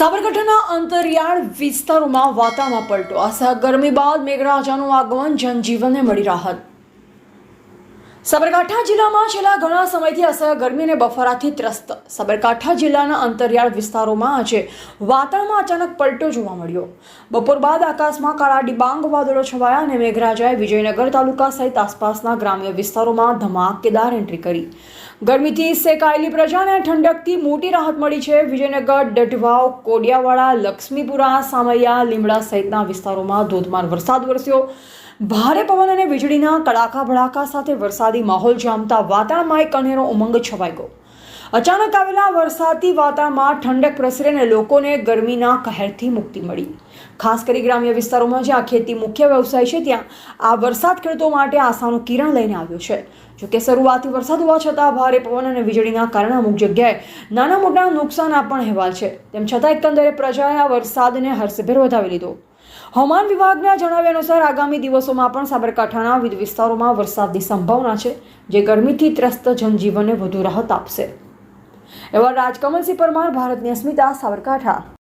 સાબરકાંઠાના અંતરિયાળ વિસ્તારોમાં વાતાવરણમાં પલટો. અસહ્ય ગરમી બાદ મેઘરાજાનું આગમન જનજીવનને મળી રાહત. સાબરકાંઠા જિલ્લામાં છેલ્લા ઘણા સમયથી અસહ્ય ગરમી અને બફારાથી ત્રસ્ત. સાબરકાંઠા જિલ્લાના અંતરિયાળ વિસ્તારોમાં આજે વાતાવરણમાં અચાનક પલટો જોવા મળ્યો. બપોર બાદ આકાશમાં કાળા ડિબાંગ વાદળો છવાયા અને મેઘરાજાએ વિજયનગર તાલુકા સહિત આસપાસના ગ્રામ્ય વિસ્તારોમાં ધમાકેદાર એન્ટ્રી કરી. ગરમીથી સેકાયેલી પ્રજાને ઠંડકથી મોટી રાહત મળી છે વિજયનગર, ડઢવાવ, કોડિયાવાડા, લક્ષ્મીપુરા સામૈયા લીમડા સહિતના વિસ્તારોમાં ધોધમાર વરસાદ વરસ્યો. ભારે પવન અને વીજળીના કડાકા ભડાકા સાથે વરસાદી માહોલ જામતા વાતાવરણમાં એક અનેરો ઉમંગ છવાઈ ગયો. અચાનક આવેલા વરસાદથી વાતાવરણમાં ઠંડક પ્રસરી અને લોકોને ગરમીના કહેરથી મુક્તિ મળી. ખાસ કરી ગ્રામ્ય વિસ્તારોમાં જ્યાં ખેતી મુખ્ય વ્યવસાય છે, ત્યાં આ વરસાદ ખેડૂતો માટે આશાનું કિરણ લઈને આવ્યો છે. જોકે શરૂઆતથી વરસાદ હોવા છતાં ભારે પવન અને વીજળીના કારણે અમુક જગ્યાએ નાના મોટા નુકસાનના પણ અહેવાલ છે. તેમ છતાં એકંદરે પ્રજાએ આ વરસાદને હર્ષભેર વધાવી લીધો. હવામાન વિભાગના જણાવ્યા અનુસાર આગામી દિવસોમાં પણ સાબરકાંઠાના વિવિધ વિસ્તારોમાં વરસાદની સંભાવના છે, જે ગરમીથી ત્રસ્ત જનજીવનને વધુ રાહત આપશે. એવા રાજકમલસિંહ પરમાર, ભારતની અસ્મિતા, સાબરકાંઠા.